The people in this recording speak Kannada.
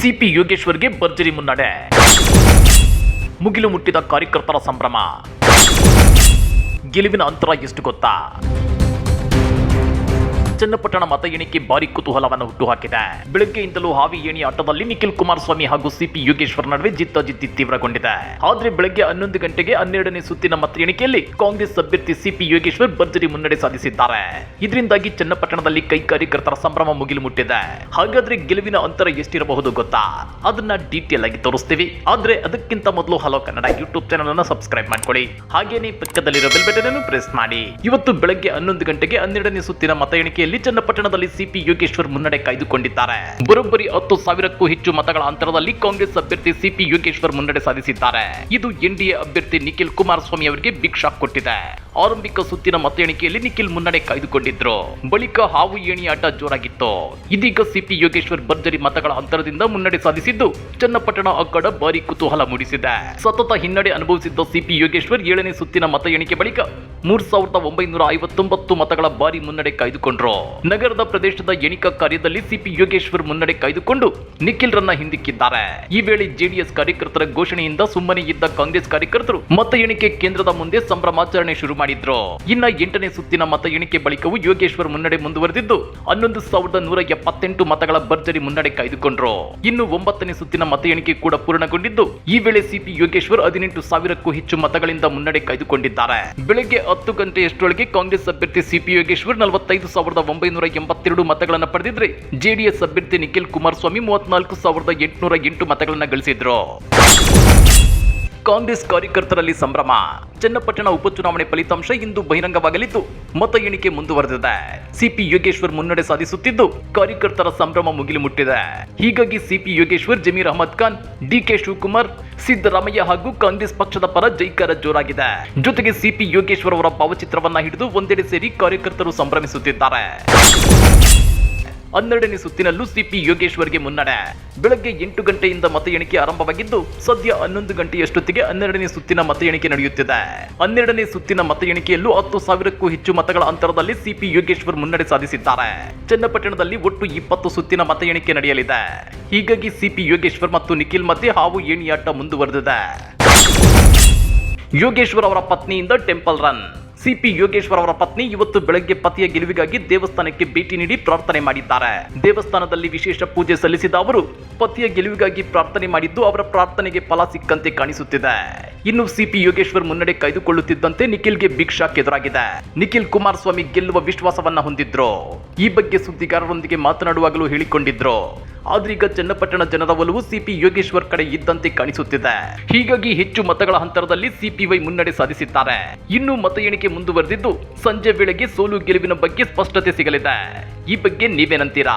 ಸಿಪಿ ಯೋಗೇಶ್ವರ್ಗೆ ಭರ್ಜರಿ ಮುನ್ನಡೆ. ಮುಗಿಲು ಮುಟ್ಟಿದ ಕಾರ್ಯಕರ್ತರ ಸಂಭ್ರಮ. ಗೆಲುವಿನ ಅಂತರ ಎಷ್ಟು ಗೊತ್ತಾ? ಚನ್ನಪಟ್ಟಣ ಮತ ಎಣಿಕೆ ಭಾರಿ ಕುತೂಹಲವನ್ನು ಹುಟ್ಟುಹಾಕಿದೆ. ಬೆಳಗ್ಗೆಯಿಂದಲೂ ಹಾವಿ ಏಣಿ ಆಟದಲ್ಲಿ ನಿಖಿಲ್ ಕುಮಾರಸ್ವಾಮಿ ಹಾಗೂ ಸಿಪಿ ಯೋಗೇಶ್ವರ್ ನಡುವೆ ಜಿದ್ದಾಜಿದ್ದಿ ತೀವ್ರಗೊಂಡಿದೆ. ಆದ್ರೆ ಬೆಳಗ್ಗೆ ಹನ್ನೊಂದು ಗಂಟೆಗೆ ಹನ್ನೆರಡನೇ ಸುತ್ತಿನ ಮತ ಎಣಿಕೆಯಲ್ಲಿ ಕಾಂಗ್ರೆಸ್ ಅಭ್ಯರ್ಥಿ ಸಿಪಿ ಯೋಗೇಶ್ವರ್ ಭರ್ಜರಿ ಮುನ್ನಡೆ ಸಾಧಿಸಿದ್ದಾರೆ. ಇದರಿಂದಾಗಿ ಚನ್ನಪಟ್ಟಣದಲ್ಲಿ ಕೈ ಕಾರ್ಯಕರ್ತರ ಸಂಭ್ರಮ ಮುಗಿಲು ಮುಟ್ಟಿದೆ ಹಾಗಾದ್ರೆ ಗೆಲುವಿನ ಅಂತರ ಎಷ್ಟಿರಬಹುದು ಗೊತ್ತಾ? ಅದನ್ನ ಡೀಟೇಲ್ ಆಗಿ ತೋರಿಸ್ತೀವಿ. ಆದ್ರೆ ಅದಕ್ಕಿಂತ ಮೊದಲು ಹಲೋ ಕನ್ನಡ ಯೂಟ್ಯೂಬ್ ಚಾನಲ್ ಅನ್ನು ಸಬ್ಸ್ಕ್ರೈಬ್ ಮಾಡ್ಕೊಳ್ಳಿ. ಹಾಗೇನೆ ಪಕ್ಕದಲ್ಲಿರೋ ಬೆಲ್ ಬಟನ್ ಅನ್ನು ಪ್ರೆಸ್ ಮಾಡಿ. ಇವತ್ತು ಬೆಳಗ್ಗೆ ಹನ್ನೊಂದು ಗಂಟೆಗೆ ಹನ್ನೆರಡನೇ ಸುತ್ತಿನ ಮತ ಎಣಿಕೆಯಲ್ಲಿ ಚನ್ನಪಟ್ಟಣದಲ್ಲಿ ಸಿಪಿ ಯೋಗೇಶ್ವರ್ ಮುನ್ನಡೆ ಕಾಯ್ದುಕೊಂಡಿದ್ದಾರೆ. ಬರೋಬ್ಬರಿ ಹತ್ತು ಸಾವಿರಕ್ಕೂ ಹೆಚ್ಚು ಮತಗಳ ಅಂತರದಲ್ಲಿ ಕಾಂಗ್ರೆಸ್ ಅಭ್ಯರ್ಥಿ ಸಿಪಿ ಯೋಗೇಶ್ವರ್ ಮುನ್ನಡೆ ಸಾಧಿಸಿದ್ದಾರೆ. ಇದು ಎನ್ಡಿಎ ಅಭ್ಯರ್ಥಿ ನಿಖಿಲ್ ಕುಮಾರಸ್ವಾಮಿ ಅವರಿಗೆ ಬಿಗ್ ಶಾಕ್ ಕೊಟ್ಟಿದೆ. ಆರಂಭಿಕ ಸುತ್ತಿನ ಮತ ಎಣಿಕೆಯಲ್ಲಿ ನಿಖಿಲ್ ಮುನ್ನಡೆ ಕಾಯ್ದುಕೊಂಡಿದ್ರು. ಬಳಿಕ ಹಾವು ಏಣಿ ಆಟ ಜೋರಾಗಿತ್ತು. ಇದೀಗ ಸಿಪಿ ಯೋಗೇಶ್ವರ್ ಭರ್ಜರಿ ಮತಗಳ ಅಂತರದಿಂದ ಮುನ್ನಡೆ ಸಾಧಿಸಿದ್ದು ಚನ್ನಪಟ್ಟಣ ಅಕ್ಕಡ ಭಾರಿ ಕುತೂಹಲ ಮೂಡಿಸಿದೆ. ಸತತ ಹಿನ್ನಡೆ ಅನುಭವಿಸಿದ್ದ ಸಿಪಿ ಯೋಗೇಶ್ವರ್ ಏಳನೇ ಸುತ್ತಿನ ಮತ ಎಣಿಕೆ ಬಳಿಕ ಮೂರ್ ಸಾವಿರದ ಒಂಬೈನೂರ ಐವತ್ತೊಂಬತ್ತು ಮತಗಳ ಭಾರಿ ಮುನ್ನಡೆ ಕಾಯ್ದುಕೊಂಡ್ರು. ನಗರದ ಪ್ರದೇಶದ ಎಣಿಕಾ ಕಾರ್ಯದಲ್ಲಿ ಸಿಪಿ ಯೋಗೇಶ್ವರ್ ಮುನ್ನಡೆ ಕಾಯ್ದುಕೊಂಡು ನಿಖಿಲ್ ರನ್ನ ಹಿಂದಿಕ್ಕಿದ್ದಾರೆ. ಈ ವೇಳೆ ಜೆಡಿಎಸ್ ಕಾರ್ಯಕರ್ತರ ಘೋಷಣೆಯಿಂದ ಸುಮ್ಮನೆ ಇದ್ದ ಕಾಂಗ್ರೆಸ್ ಕಾರ್ಯಕರ್ತರು ಮತ ಎಣಿಕೆ ಕೇಂದ್ರದ ಮುಂದೆ ಸಂಭ್ರಮಾಚರಣೆ ಶುರು ಮಾಡಿದ್ರು? ಇನ್ನ ಎಂಟನೇ ಸುತ್ತಿನ ಮತ ಎಣಿಕೆ ಬಳಿಕವೂ ಯೋಗೇಶ್ವರ್ ಮುನ್ನಡೆ ಮುಂದುವರೆದಿದ್ದು, ಹನ್ನೊಂದು ಸಾವಿರದ ನೂರ ಎಪ್ಪತ್ತೆಂಟು ಮತಗಳ ಭರ್ಜರಿ ಮುನ್ನಡೆ ಕಾಯ್ದುಕೊಂಡ್ರು? ಇನ್ನು ಒಂಬತ್ತನೇ ಸುತ್ತಿನ ಮತ ಎಣಿಕೆ ಕೂಡ ಪೂರ್ಣಗೊಂಡಿದ್ದು, ಈ ವೇಳೆ ಸಿಪಿ ಯೋಗೇಶ್ವರ್ ಹದಿನೆಂಟು ಸಾವಿರಕ್ಕೂ ಹೆಚ್ಚು ಮತಗಳಿಂದ ಮುನ್ನಡೆ ಕಾಯ್ದುಕೊಂಡಿದ್ದಾರೆ. ಬೆಳಗ್ಗೆ ಹತ್ತು ಗಂಟೆಯಷ್ಟೊಳಗೆ ಕಾಂಗ್ರೆಸ್ ಅಭ್ಯರ್ಥಿ ಸಿಪಿ ಯೋಗೇಶ್ವರ್ ನಲವತ್ತೈದು ಸಾವಿರದ ಒಂಬೈನೂರ ಎಂಬತ್ತೆರಡು ಮತಗಳನ್ನು ಪಡೆದಿದ್ರೆ, ಜೆಡಿಎಸ್ ಅಭ್ಯರ್ಥಿ ನಿಖಿಲ್ ಕುಮಾರಸ್ವಾಮಿ ಮೂವತ್ನಾಲ್ಕು ಸಾವಿರದ ಎಂಟುನೂರ ಎಂಟು ಮತಗಳನ್ನು ಗಳಿಸಿದ್ರು. ಕಾಂಗ್ರೆಸ್ ಕಾರ್ಯಕರ್ತರಲ್ಲಿ ಸಂಭ್ರಮ. ಚನ್ನಪಟ್ಟಣ ಉಪಚುನಾವಣೆ ಫಲಿತಾಂಶ ಇಂದು ಬಹಿರಂಗವಾಗಲಿದ್ದು, ಮತ ಎಣಿಕೆ ಮುಂದುವರೆದಿದೆ. ಸಿಪಿ ಯೋಗೇಶ್ವರ್ ಮುನ್ನಡೆ ಸಾಧಿಸುತ್ತಿದ್ದು, ಕಾರ್ಯಕರ್ತರ ಸಂಭ್ರಮ ಮುಗಿಲು ಮುಟ್ಟಿದೆ ಹೀಗಾಗಿ ಸಿಪಿ ಯೋಗೇಶ್ವರ್ ಜಮೀರ್ ಅಹಮದ್ ಖಾನ್, ಡಿಕೆ ಶಿವಕುಮಾರ್, ಸಿದ್ದರಾಮಯ್ಯ ಹಾಗೂ ಕಾಂಗ್ರೆಸ್ ಪಕ್ಷದ ಪರ ಜೈಕಾರ ಜೋರಾಗಿದೆ. ಜೊತೆಗೆ ಸಿಪಿ ಯೋಗೇಶ್ವರ್ ಅವರ ಭಾವಚಿತ್ರವನ್ನ ಹಿಡಿದು ಒಂದೆಡೆ ಸೇರಿ ಕಾರ್ಯಕರ್ತರು ಸಂಭ್ರಮಿಸುತ್ತಿದ್ದಾರೆ. ಹನ್ನೆರಡನೇ ಸುತ್ತಿನಲ್ಲೂ ಸಿಪಿ ಯೋಗೇಶ್ವರ್ಗೆ ಮುನ್ನಡೆ. ಬೆಳಗ್ಗೆ ಎಂಟು ಗಂಟೆಯಿಂದ ಮತ ಎಣಿಕೆ ಆರಂಭವಾಗಿದ್ದು, ಸದ್ಯ ಹನ್ನೊಂದು ಗಂಟೆಯಷ್ಟೊತ್ತಿಗೆ ಹನ್ನೆರಡನೇ ಸುತ್ತಿನ ಮತ ಎಣಿಕೆ ನಡೆಯುತ್ತಿದೆ. ಹನ್ನೆರಡನೇ ಸುತ್ತಿನ ಮತ ಎಣಿಕೆಯಲ್ಲೂ ಹತ್ತು ಸಾವಿರಕ್ಕೂ ಹೆಚ್ಚು ಮತಗಳ ಅಂತರದಲ್ಲಿ ಸಿಪಿ ಯೋಗೇಶ್ವರ್ ಮುನ್ನಡೆ ಸಾಧಿಸಿದ್ದಾರೆ. ಚನ್ನಪಟ್ಟಣದಲ್ಲಿ ಒಟ್ಟು ಇಪ್ಪತ್ತು ಸುತ್ತಿನ ಮತ ಎಣಿಕೆ ನಡೆಯಲಿದೆ. ಹೀಗಾಗಿ ಸಿಪಿ ಯೋಗೇಶ್ವರ್ ಮತ್ತು ನಿಖಿಲ್ ಮಧ್ಯೆ ಹಾವು ಏಣಿಯಾಟ ಮುಂದುವರೆದಿದೆ. ಯೋಗೇಶ್ವರ್ ಅವರ ಪತ್ನಿಯಿಂದ ಟೆಂಪಲ್ ರನ್. ಸಿಪಿ ಯೋಗೇಶ್ವರ್ ಅವರ ಪತ್ನಿ ಇವತ್ತು ಬೆಳಗ್ಗೆ ಪತಿಯ ಗೆಲುವಿಗಾಗಿ ದೇವಸ್ಥಾನಕ್ಕೆ ಭೇಟಿ ನೀಡಿ ಪ್ರಾರ್ಥನೆ ಮಾಡಿದ್ದಾರೆ. ದೇವಸ್ಥಾನದಲ್ಲಿ ವಿಶೇಷ ಪೂಜೆ ಸಲ್ಲಿಸಿದ ಅವರು, ಪತಿಯ ಗೆಲುವಿಗಾಗಿ ಪ್ರಾರ್ಥನೆ ಮಾಡಿದ್ದು ಅವರ ಪ್ರಾರ್ಥನೆಗೆ ಫಲ ಸಿಕ್ಕಂತೆ ಕಾಣಿಸುತ್ತಿದೆ. ಇನ್ನು ಸಿಪಿ ಯೋಗೇಶ್ವರ್ ಮುನ್ನಡೆ ಕಾಯ್ದುಕೊಳ್ಳುತ್ತಿದ್ದಂತೆ ನಿಖಿಲ್ಗೆ ಬಿಗ್ ಶಾಕ್ ಎದುರಾಗಿದೆ. ನಿಖಿಲ್ ಕುಮಾರಸ್ವಾಮಿ ಗೆಲ್ಲುವ ವಿಶ್ವಾಸವನ್ನ ಹೊಂದಿದ್ರು. ಈ ಬಗ್ಗೆ ಸುದ್ದಿಗಾರರೊಂದಿಗೆ ಮಾತನಾಡುವಾಗಲೂ ಹೇಳಿಕೊಂಡಿದ್ರು. ಆದ್ರೀಗ ಚನ್ನಪಟ್ಟಣ ಜನರ ಒಲವು ಸಿಪಿ ಯೋಗೇಶ್ವರ್ ಕಡೆ ಇದ್ದಂತೆ ಕಾಣಿಸುತ್ತಿದೆ. ಹೀಗಾಗಿ ಹೆಚ್ಚು ಮತಗಳ ಅಂತರದಲ್ಲಿ ಸಿಪಿವೈ ಮುನ್ನಡೆ ಸಾಧಿಸಿದ್ದಾರೆ. ಇನ್ನು ಮತ ಎಣಿಕೆ ಮುಂದುವರೆದಿದ್ದು, ಸಂಜೆ ವೇಳೆಗೆ ಸೋಲು ಗೆಲುವಿನ ಬಗ್ಗೆ ಸ್ಪಷ್ಟತೆ ಸಿಗಲಿದೆ. ಈ ಬಗ್ಗೆ ನೀವೇನಂತೀರಾ?